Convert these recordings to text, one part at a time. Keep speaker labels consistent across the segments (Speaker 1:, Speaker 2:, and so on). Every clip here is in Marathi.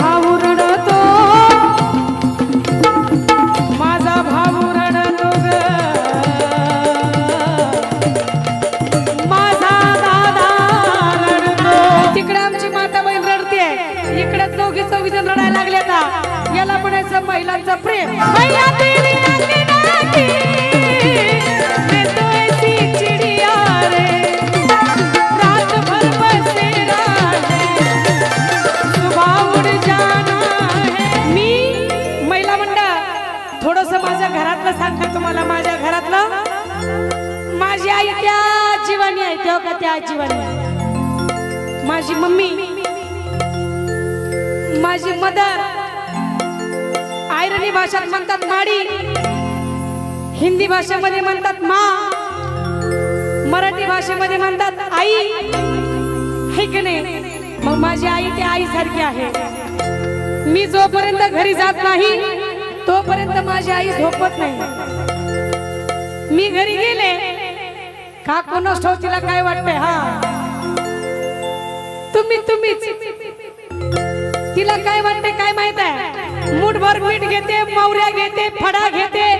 Speaker 1: भाऊ घरातलं सांगते तुम्हाला माझ्या घरातलं? माझी आई त्या जीवानी आहे तेव्हा का त्या जीवानी? माझी मम्मी माझी मदर आयरणी भाषेत म्हणतात माडी हिंदी भाषेमध्ये म्हणतात मा मराठी भाषेमध्ये म्हणतात आई हे की नाही? मग माझी आई त्या आईसारखी आहे. मी जोपर्यंत घरी जात नाही तोपर्यंत माझी आई झोपत नाही. मी घरी गेले का कोणास ठाऊक तिला काय वाटतंय? हा. तुम्ही तुम्हीच. तिला काय वाटते काय माहीत आहे? मुठभर मीठ घेते मौऱ्या घेते फडा घेते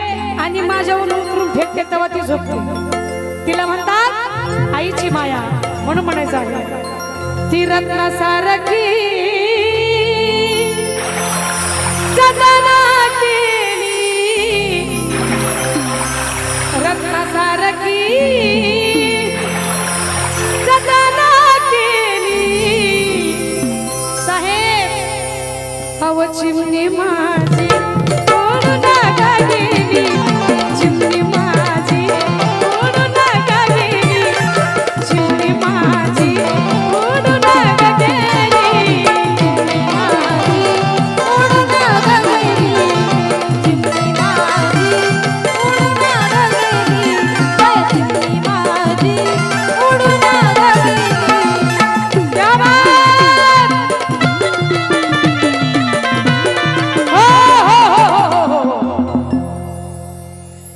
Speaker 1: आणि माझ्याहून उतरून फेकते तेव्हा ती झोपते. तिला म्हणतात आईची माया. म्हणून म्हणायचं आहे. ती रत्न सारखी चिमणी माझे कोण नका गेली. चिमणी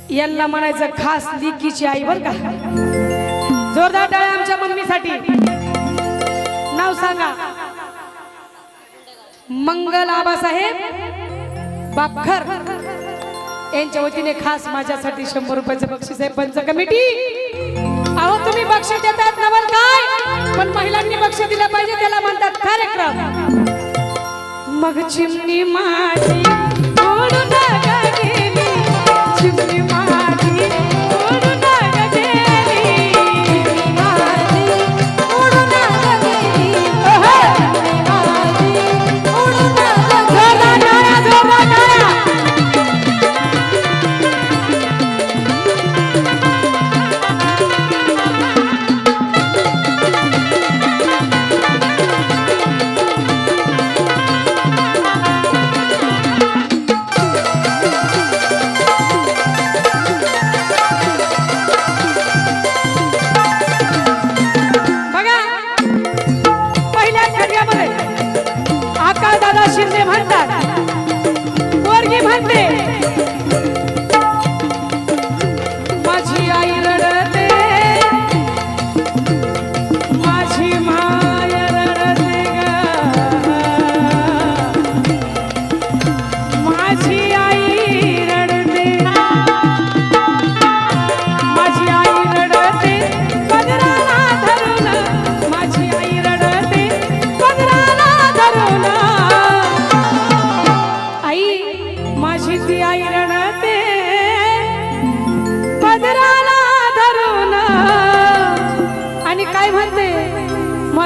Speaker 1: यांना म्हणायचं खास लिकीची आई बर का? जोरदार टाळ्या आमच्या मम्मीसाठी. नाव सांगा. मंगल आबासाहेब बापखर. यांच्या वतीने खास माझ्यासाठी शंभर रुपयाचं बक्षीस आहे. पंच कमिटी. अहो तुम्ही बक्षीस देतात नवल काय? पण महिलांनी बक्षीस दिलं पाहिजे त्याला म्हणतात कार्यक्रम. मग चिमणी माझी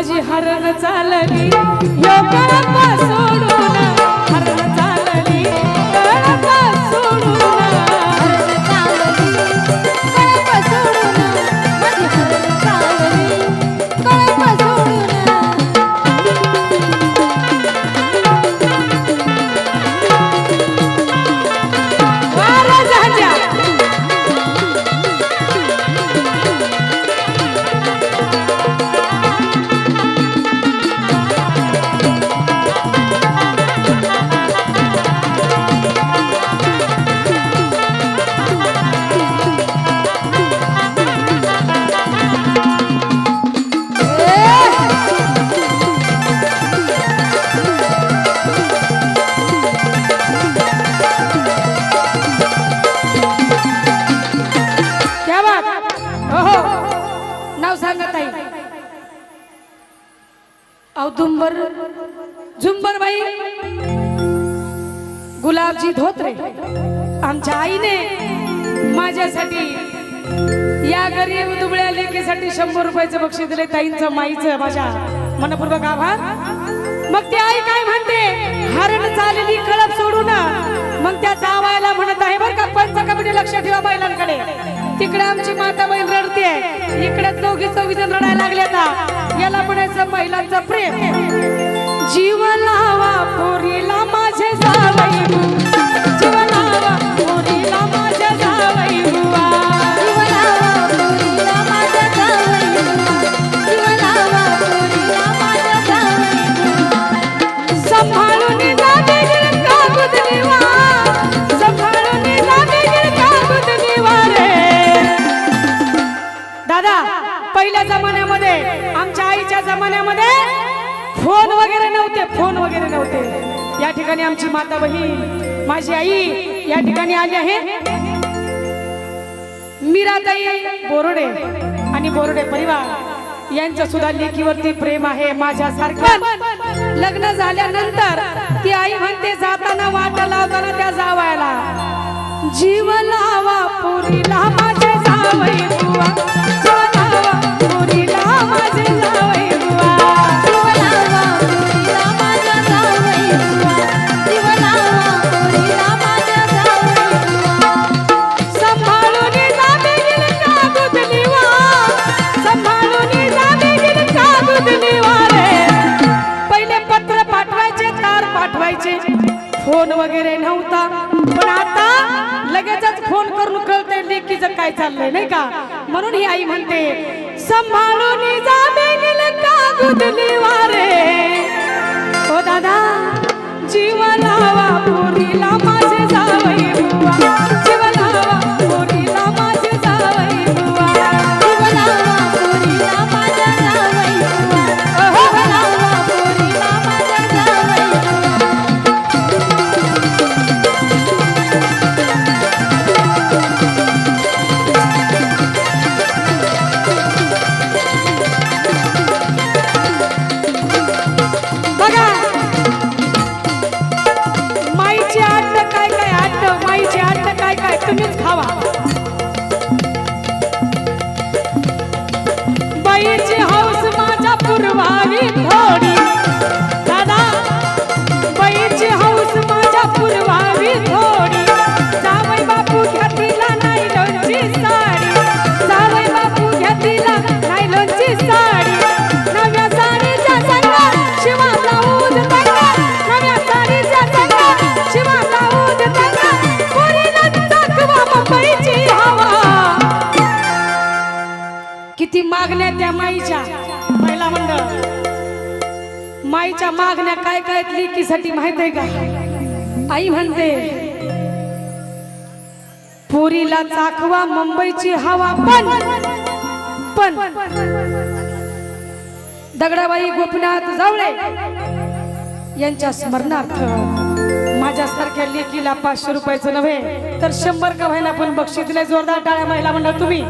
Speaker 1: माझी हरण चालली. योग बाई गुलाबजी धोत्रे आमच्या आईने माझ्यासाठी या गरीब दुबळ्या लेकीसाठी शंभर रुपयाचं बक्षीस दिले ताईंचं माईचं माझ्या मनपूर्वक आभार. मग ती आई काय म्हणते? हरण चाललेली कळप सोडू ना मग त्या दावायला म्हणत आहे बरं का पंच कमिटी लक्ष ठेवा बैलांकडे. तिकडे आमची माता बहीण रडते. इकडे चौघी चौघी जण रडायला लागले आता याला म्हणायचं महिलांचं प्रेम. जीव लावा पोरीला माझे जावई. बोरडे परिवार यांच्या सुद्धा लेकीवरती प्रेम आहे माझ्यासारखं. लग्न झाल्यानंतर ती आई म्हणते जाताना वाट लावताना त्या जावायला. जीव लावा पुरीला माझे जावई बुवा जीव लावा पुरीला माझे जावई पाठवायचे. फोन वगैरे नव्हता. पण आता लगेचच फोन करून कळते लेकीच काय चाललंय नाही का? म्हणून ही आई म्हणते सांभाळून जाते गिरका दादा जीव लावा पुरीला माझे माईच्या मागण्या काय काय लेकीसाठी माहीत आहे का? आई म्हणते पोरीला चाखवा मुंबईची हवा पण पण. दगडाबाई गोपनाथ जावळे यांच्या स्मरणार्थ माझ्यासारख्या लेकीला पाचशे रुपयाचं नव्हे तर शंभर का व्हायला पण बक्षीस दिले जोरदार टाळ्या महिला मंडळ तुम्ही.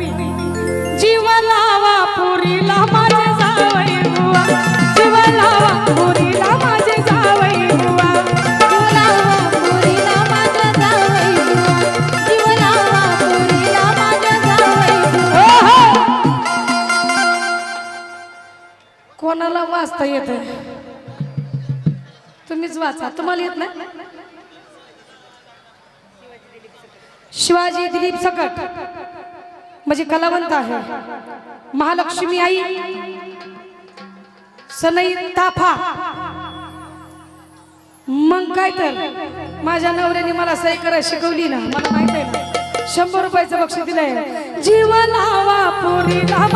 Speaker 1: जीवा लावा पुरीला माझ्या जावळे बुवा. लावा पुरी कोणाला वाचता येत? तुम्हीच वाचा. तुम्हाला येत नाही? शिवाजी दिलीप सकट. म्हणजे कलावंत आहे. महालक्ष्मी आई. सनई ताफा. मग काय तर? माझ्या नवऱ्याने मला सही करायला शिकवली ना. मला माहीत आहे शंभर रुपयाचं बक्षीस दिलंय. जीवन हवा पोरीला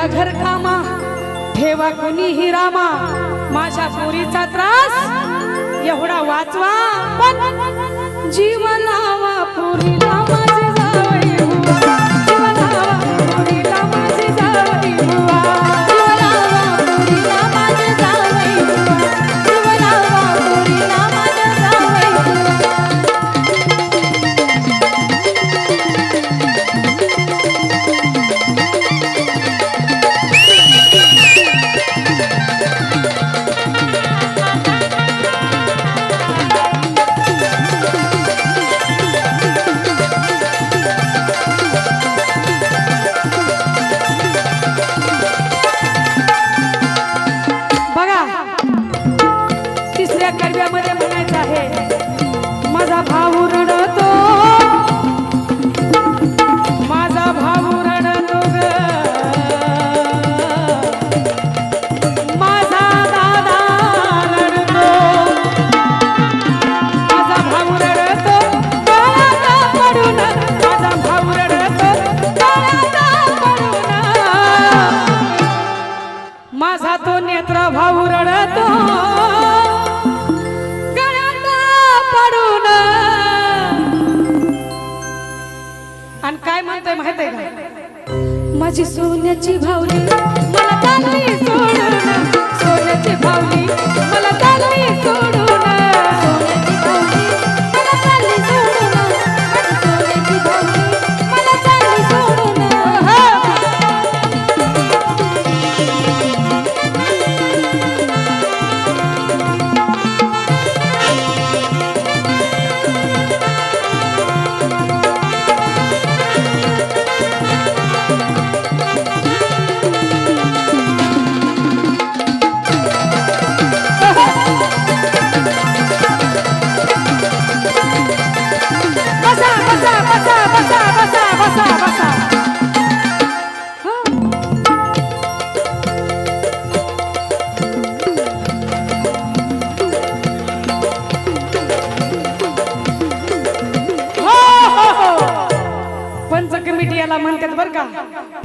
Speaker 1: माझ्या घरकामा ठेवा कुणी हिरामा माझ्या पोरीचा त्रास. एवढा वाचवा. पण जीव लावा माझ्या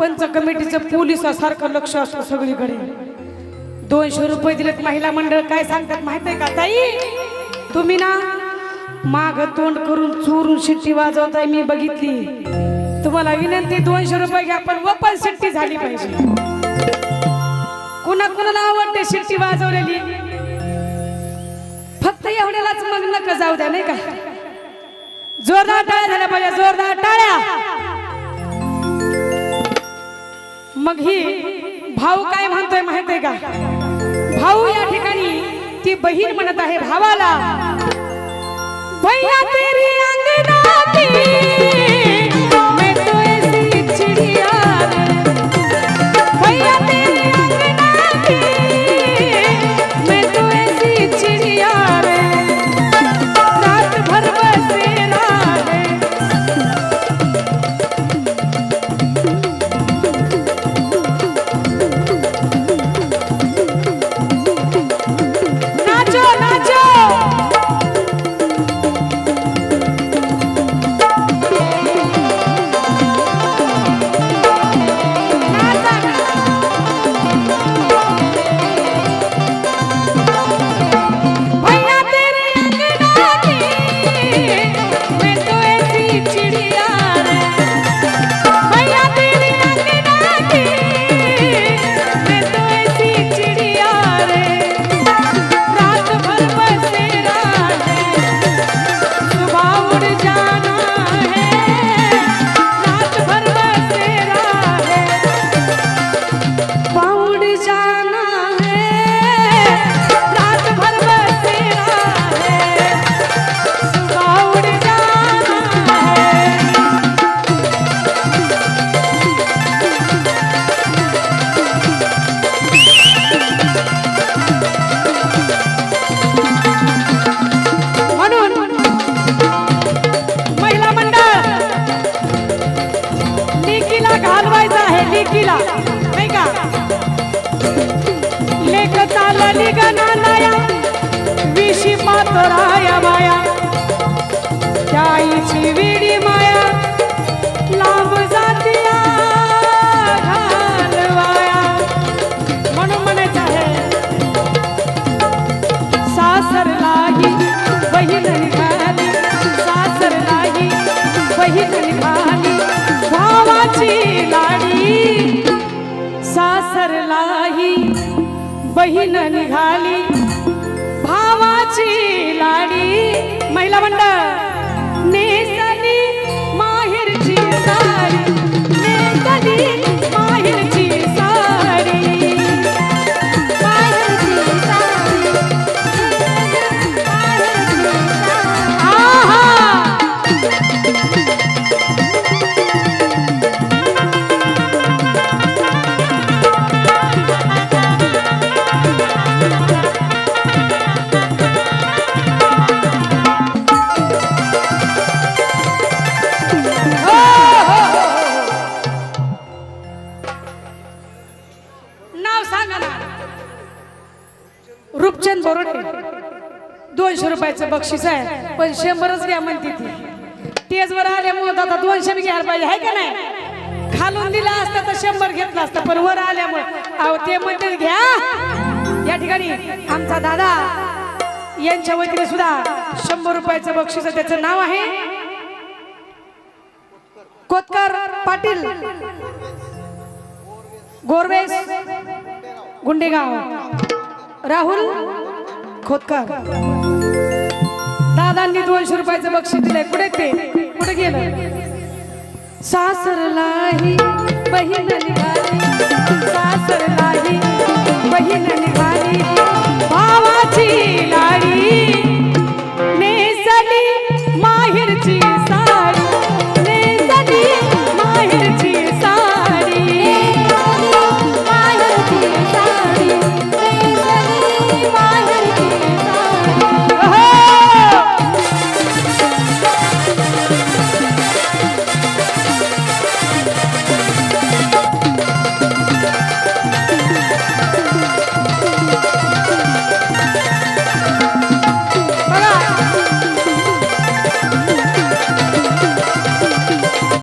Speaker 1: पंच कमिटीचं पोलिसासारखं लक्ष असतं सगळीकडे. दोनशे रुपये दिलेत महिला मंडळ काय सांगतात माहीत आहे का? ताई तुम्ही ना माग तोंड करून चोरून शिट्टी वाजवताय मी बघितली. तुम्हाला विनंती दोनशे रुपये घ्या पण वपन शिट्टी झाली पाहिजे. कुणा कुणाला आवडते शिट्टी वाजवलेली? फक्त एवढ्यालाच मग नका जाऊ द्या नाही का? जोरदार टाळ्या झाल्या पाहिजे जोरदार टाळ्या. मग ही भाऊ काय म्हणतोय माहीत आहे का? भाऊ या ठिकाणी ती बहीण म्हणत आहे भावाला भैया तेरी अंगणाती बहीण निघाली. भावाची लाडी. महिला मंडळ नेसली माहेरची साडी. नेसली बक्षीस आहे. पण शंभरच घ्या म्हणते ती. वर आल्यामुळे आता दोनशे बी घ्यायला पाहिजे आहे का नाही? खालून दिला असता तर शंभर घेतला असता पण वर आल्यामुळे. अहो ते म्हणते घ्या. या ठिकाणी आमचा दादा यांच्या वतीने सुद्धा शंभर रुपयाचं बक्षीस त्याचं नाव आहे कोतकर पाटील. गोरवेस गुंडेगाव. राहुल खोतकर. दादांनी दोनशे रुपयाचं बक्षीस दिलंय. कुठे ते? कुठे गेलं? सासरलाही बहीण निघाली. सासरलाही बहीण निघाली. भावाची लाई